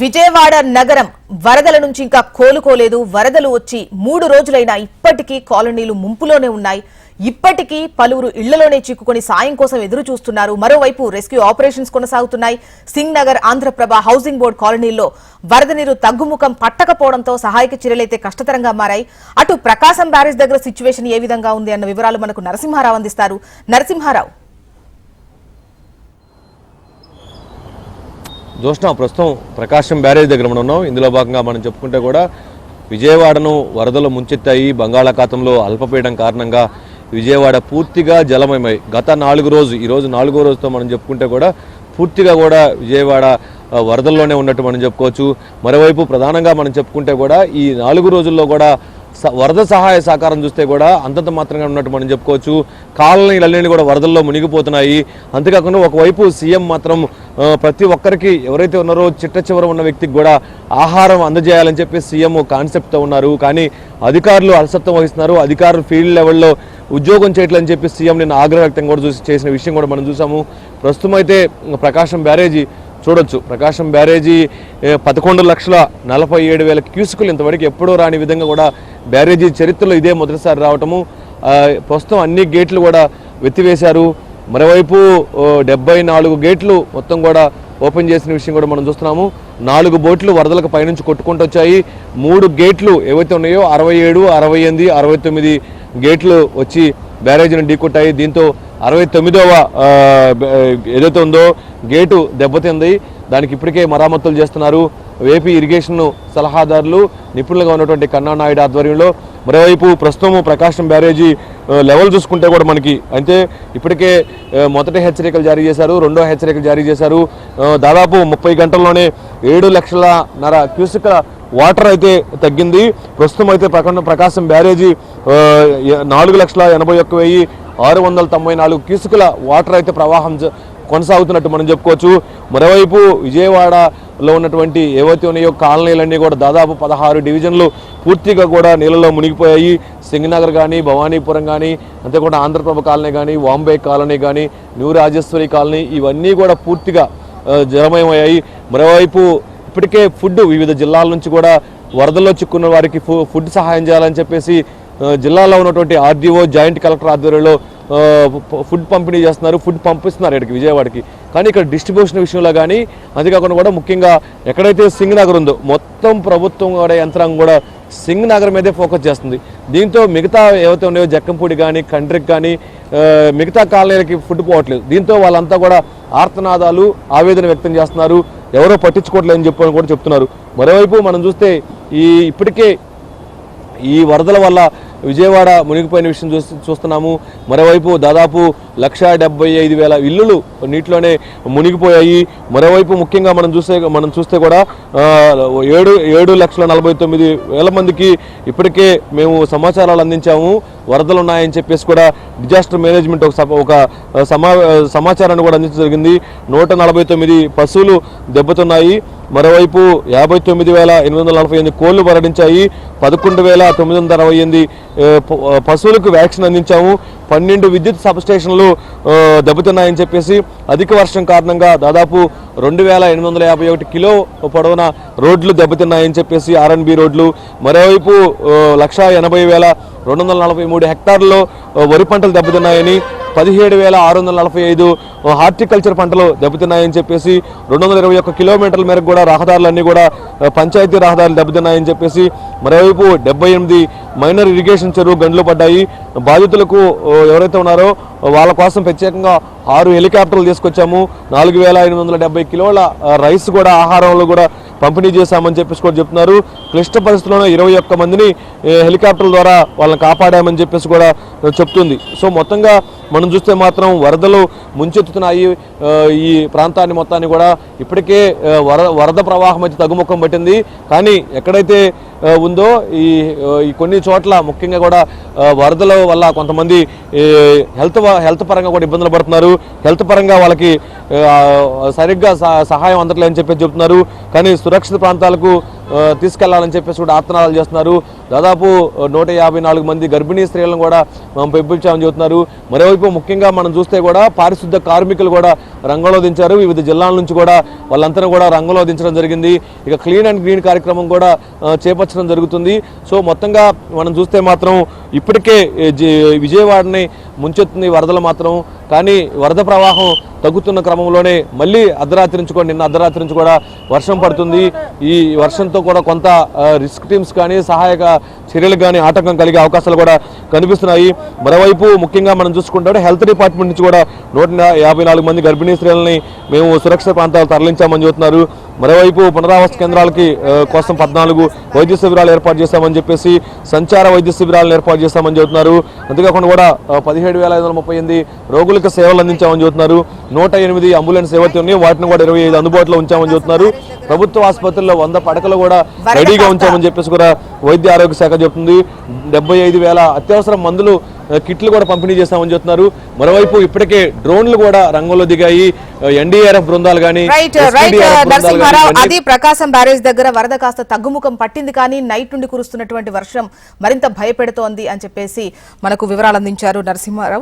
విజయవాడ నగరం వరదల నుంచి ఇంకా కోలుకోలేదు. వరదలు వచ్చి మూడు రోజులైనా ఇప్పటికీ కాలనీలు ముంపులోనే ఉన్నాయి. ఇప్పటికీ పలువురు ఇళ్ళలోనే చిక్కుకొని సాయం కోసం ఎదురు చూస్తున్నారు. మరోవైపు రెస్క్యూ ఆపరేషన్స్ కొనసాగుతున్నాయి. సింగ్ నగర్ ఆంధ్రప్రభ హౌసింగ్ బోర్డు కాలనీల్లో వరద నీరు తగ్గుముఖం పట్టకపోవడంతో సహాయక చర్యలైతే కష్టతరంగా మారాయి. అటు ప్రకాశం బ్యారేజ్ దగ్గర సిచ్యువేషన్ ఏ విధంగా ఉంది అన్న వివరాలు మనకు నరసింహారావు అందిస్తారు. నరసింహారావు. జోష్ణ ప్రస్తుతం ప్రకాశం బ్యారేజ్ దగ్గర మనం ఉన్నాం. ఇందులో భాగంగా మనం చెప్పుకుంటే కూడా విజయవాడను వరదలు ముంచెత్తాయి. బంగాళాఖాతంలో అల్పపీడనం కారణంగా విజయవాడ పూర్తిగా జలమయమై గత నాలుగు రోజు ఈరోజు నాలుగో రోజుతో మనం చెప్పుకుంటే కూడా పూర్తిగా కూడా విజయవాడ వరదల్లోనే ఉన్నట్టు మనం చెప్పుకోవచ్చు. మరోవైపు ప్రధానంగా మనం చెప్పుకుంటే కూడా ఈ నాలుగు రోజుల్లో కూడా వరద సహాయ సహకారం చూస్తే కూడా అంతంత మాత్రంగా ఉన్నట్టు మనం చెప్పుకోవచ్చు. కాలనీలన్నీ కూడా వరదల్లో మునిగిపోతున్నాయి. అంతేకాకుండా ఒకవైపు సీఎం మాత్రం ప్రతి ఒక్కరికి ఎవరైతే ఉన్నారో చిట్ట చివర ఉన్న వ్యక్తికి కూడా ఆహారం అందజేయాలని చెప్పి సీఎం కాన్సెప్ట్తో ఉన్నారు. కానీ అధికారులు అలసత్వం వహిస్తున్నారు. అధికారులు ఫీల్డ్ లెవెల్లో ఉద్యోగం చేయట్లని చెప్పి సీఎం నిన్న ఆగ్రహ వ్యక్తం కూడా చూసి చేసిన విషయం కూడా మనం చూసాము. ప్రస్తుతం అయితే ప్రకాశం బ్యారేజీ చూడొచ్చు. ప్రకాశం బ్యారేజీ పదకొండు లక్షల నలభై ఏడు వేల క్యూసుకులు ఇంతవరకు ఎప్పుడూ రాని విధంగా కూడా బ్యారేజీ చరిత్రలో ఇదే మొదటిసారి రావటము. ప్రస్తుతం అన్ని గేట్లు కూడా వెత్తివేశారు. మరోవైపు డెబ్బై నాలుగు గేట్లు మొత్తం కూడా ఓపెన్ చేసిన విషయం కూడా మనం చూస్తున్నాము. నాలుగు బోట్లు వరదలకు పైనుంచి కొట్టుకుంటూ వచ్చాయి. మూడు గేట్లు ఏవైతే ఉన్నాయో అరవై ఏడు అరవై ఎనిమిది అరవై తొమ్మిది గేట్లు వచ్చి బ్యారేజీని ఢీకొట్టాయి. దీంతో అరవై తొమ్మిదవ ఏదైతే ఉందో గేటు దెబ్బతింది. దానికి ఇప్పటికే మరామతులు చేస్తున్నారు. ఏపీ ఇరిగేషన్ సలహాదారులు నిపుణులుగా ఉన్నటువంటి కన్నా నాయుడు ఆధ్వర్యంలో మరోవైపు ప్రస్తుతం ప్రకాశం బ్యారేజీ లెవెల్ చూసుకుంటే కూడా మనకి అంటే ఇప్పటికే మొదటి హెచ్చరికలు జారీ చేశారు రెండో హెచ్చరికలు జారీ చేశారు. దాదాపు ముప్పై గంటల్లోనే ఏడు లక్షల నర క్యూసిక వాటర్ అయితే తగ్గింది. ప్రస్తుతం అయితే ప్రకాశం బ్యారేజీ నాలుగు లక్షల ఎనభై ఒక్క వెయ్యి ఆరు వందల తొంభై నాలుగు కిసుకుల వాటర్ అయితే ప్రవాహం కొనసాగుతున్నట్టు మనం చెప్పుకోవచ్చు. మరోవైపు విజయవాడలో ఉన్నటువంటి ఏవైతే ఉన్నాయో కాలనీలన్నీ కూడా దాదాపు పదహారు డివిజన్లు పూర్తిగా కూడా నీళ్ళలో మునిగిపోయాయి. సింగనగర్ కానీ భవానీపురం కానీ అంతేకాకుండా ఆంధ్రప్రభ కాలనీ కానీ వాంబే కాలనీ కానీ న్యూ రాజేశ్వరి కాలనీ ఇవన్నీ కూడా పూర్తిగా జలమయమయ్యాయి. మరోవైపు ఇప్పటికే ఫుడ్ వివిధ జిల్లాల నుంచి కూడా వరదల్లో చిక్కున్న వారికి ఫుడ్ సహాయం చేయాలని చెప్పేసి జిల్లాలో ఉన్నటువంటి ఆర్డీఓ జాయింట్ కలెక్టర్ ఆధ్వర్యంలో ఫుడ్ పంపిణీ చేస్తున్నారు ఫుడ్ పంపిస్తున్నారు ఇక్కడికి విజయవాడకి. కానీ ఇక్కడ డిస్ట్రిబ్యూషన్ విషయంలో కానీ అంతేకాకుండా కూడా ముఖ్యంగా ఎక్కడైతే సింగ్ నగర్ ఉందో మొత్తం ప్రభుత్వం కూడా యంత్రాంగం కూడా సింగ్ నగర్ మీదే ఫోకస్ చేస్తుంది. దీంతో మిగతా ఏవైతే ఉన్నాయో జక్కంపూడి కానీ కండ్రికి కానీ మిగతా కాలనీలకి ఫుడ్ పోవట్లేదు. దీంతో వాళ్ళంతా కూడా ఆర్తనాదాలు ఆవేదన వ్యక్తం చేస్తున్నారు. ఎవరో పట్టించుకోవట్లేదని చెప్పని కూడా చెప్తున్నారు. మరోవైపు మనం చూస్తే ఈ ఇప్పటికే ఈ వరదల వల్ల విజయవాడ మునిగిపోయిన విషయం చూస్తు చూస్తున్నాము. మరోవైపు దాదాపు లక్ష డెబ్బై ఐదు వేల ఇల్లులు నీటిలోనే మునిగిపోయాయి. మరోవైపు ముఖ్యంగా మనం చూస్తే మనం చూస్తే కూడా ఏడు ఏడు లక్షల నలభై తొమ్మిది వేల మందికి ఇప్పటికే మేము సమాచారాలు అందించాము. వరదలు ఉన్నాయని చెప్పేసి కూడా డిజాస్టర్ మేనేజ్మెంట్ ఒక ఒక సమా సమాచారాన్ని కూడా అందించడం జరిగింది. నూట నలభై తొమ్మిది పశువులు దెబ్బతున్నాయి. మరోవైపు యాభై తొమ్మిది వేల ఎనిమిది వందల నలభై ఎనిమిది కోళ్ళు మరణించాయి. పదకొండు వేల తొమ్మిది వందల అరవై ఎనిమిది పశువులకు వ్యాక్సిన్ అందించాము. పన్నెండు విద్యుత్ సబ్స్టేషన్లు దెబ్బతిన్నాయని చెప్పేసి అధిక వర్షం కారణంగా దాదాపు రెండు వేల ఎనిమిది వందల యాభై ఒకటి కిలో పొడవున రోడ్లు దెబ్బతిన్నాయని చెప్పేసి ఆర్ఎన్బి రోడ్లు. మరోవైపు లక్షా ఎనభై వేల రెండు వందల నలభై మూడు హెక్టార్లలో వరి పంటలు దెబ్బతిన్నాయని పదిహేడు వేల ఆరు వందల నలభై ఐదు హార్టికల్చర్ పంటలు దెబ్బతిన్నాయని చెప్పేసి రెండు వందల ఇరవై ఒక్క కిలోమీటర్ల మేరకు కూడా రహదారులన్నీ కూడా పంచాయతీ రహదారులు దెబ్బతిన్నాయని చెప్పేసి మరోవైపు డెబ్బై ఎనిమిది మైనర్ ఇరిగేషన్ చెరువు గండ్లు పడ్డాయి. బాధితులకు ఎవరైతే ఉన్నారో వాళ్ళ కోసం ప్రత్యేకంగా ఆరు హెలికాప్టర్లు తీసుకొచ్చాము. నాలుగు వేల ఎనిమిది వందల డెబ్బై కిలోల రైస్ కూడా ఆహారంలో కూడా పంపిణీ చేశామని చెప్పేసి కూడా చెప్తున్నారు. క్లిష్ట పరిస్థితుల్లో ఇరవై ఒక్క మందిని హెలికాప్టర్ల ద్వారా వాళ్ళని కాపాడామని చెప్పేసి కూడా చెప్తుంది. సో మొత్తంగా మనం చూస్తే మాత్రం వరదలు ముంచెత్తుతున్నాయి. ఈ ప్రాంతాన్ని మొత్తాన్ని కూడా ఇప్పటికే వర వరద ప్రవాహం అయితే తగ్గుముఖం పట్టింది. కానీ ఎక్కడైతే ఉందో ఈ ఈ కొన్ని చోట్ల ముఖ్యంగా కూడా వరదల వల్ల కొంతమంది హెల్త్ హెల్త్ పరంగా కూడా ఇబ్బందులు పడుతున్నారు. హెల్త్ పరంగా వాళ్ళకి సరిగ్గా సహ- సహాయం అందట్లేదని చెప్పి చెప్తున్నారు. కానీ సురక్షిత ప్రాంతాలకు తీసుకెళ్ళాలని చెప్పేసి కూడా ఆత్నాలు చేస్తున్నారు. దాదాపు నూట యాభై నాలుగు మంది గర్భిణీ స్త్రీలను కూడా మనం పెంపించామని చెబుతున్నారు. మరోవైపు ముఖ్యంగా మనం చూస్తే కూడా పారిశుద్ధ కార్మికులు కూడా రంగంలో దించారు. వివిధ జిల్లాల నుంచి కూడా వాళ్ళంతా కూడా రంగంలో దించడం జరిగింది. ఇక క్లీన్ అండ్ గ్రీన్ కార్యక్రమం కూడా ఆ, చేపట్టడం జరుగుతుంది. సో మొత్తంగా మనం చూస్తే మాత్రం ఇప్పటికే విజయవాడని ముంచెత్తుంది వరదలు మాత్రం కానీ వరద ప్రవాహం తగ్గుతున్న క్రమంలోనే మళ్ళీ అర్ధరాత్రి నుంచి కూడా నిన్న అర్ధరాత్రి నుంచి కూడా వర్షం పడుతుంది. ఈ వర్షంతో కూడా కొంత రిస్క్ టీమ్స్ కానీ సహాయక చర్యలు కానీ ఆటంకం కలిగే అవకాశాలు కూడా కనిపిస్తున్నాయి. మరోవైపు ముఖ్యంగా మనం చూసుకుంటే హెల్త్ డిపార్ట్మెంట్ నుంచి కూడా నూట యాభై నాలుగు మంది గర్భిణీ స్త్రీలని మేము సురక్షిత ప్రాంతాలు తరలించామని చెబుతున్నారు. మరోవైపు పునరావాస కేంద్రాలకి కోసం పద్నాలుగు వైద్య శిబిరాలు ఏర్పాటు చేశామని చెప్పేసి సంచార వైద్య శిబిరాలను ఏర్పాటు చేశామని చెబుతున్నారు. అంతేకాకుండా కూడా పదిహేడు వేల ఐదు వందల ముప్పై ఎనిమిది రోగులకు సేవలు అందించామని చెబుతున్నారు. నూట ఎనిమిది అంబులెన్స్ సేవలు ఉన్నాయి. వాటిని కూడా ఇరవై ఐదు అందుబాటులో ఉంచామని చెబుతున్నారు. ప్రభుత్వ ఆసుపత్రుల్లో వంద పడకలు కూడా రెడీగా ఉంచామని చెప్పేసి కూడా వైద్య ఆరోగ్య శాఖ చెబుతుంది. డెబ్బై ఐదు వేల అత్యవసర మందులు కిట్లు కూడా పంపిణీ చేస్తామని చెప్తున్నారు. మరోవైపు ఇప్పటికే డ్రోన్లు కూడా రంగంలో దిగాయి. ఎన్డీఆర్ఎఫ్ బృందాలు కానీ అది ప్రకాశం బ్యారేజ్ దగ్గర వరద కాస్త తగ్గుముఖం పట్టింది కానీ నైట్ నుండి కురుస్తున్నటువంటి వర్షం మరింత భయపెడుతోంది అని చెప్పేసి మనకు వివరాలు అందించారు నరసింహారావు.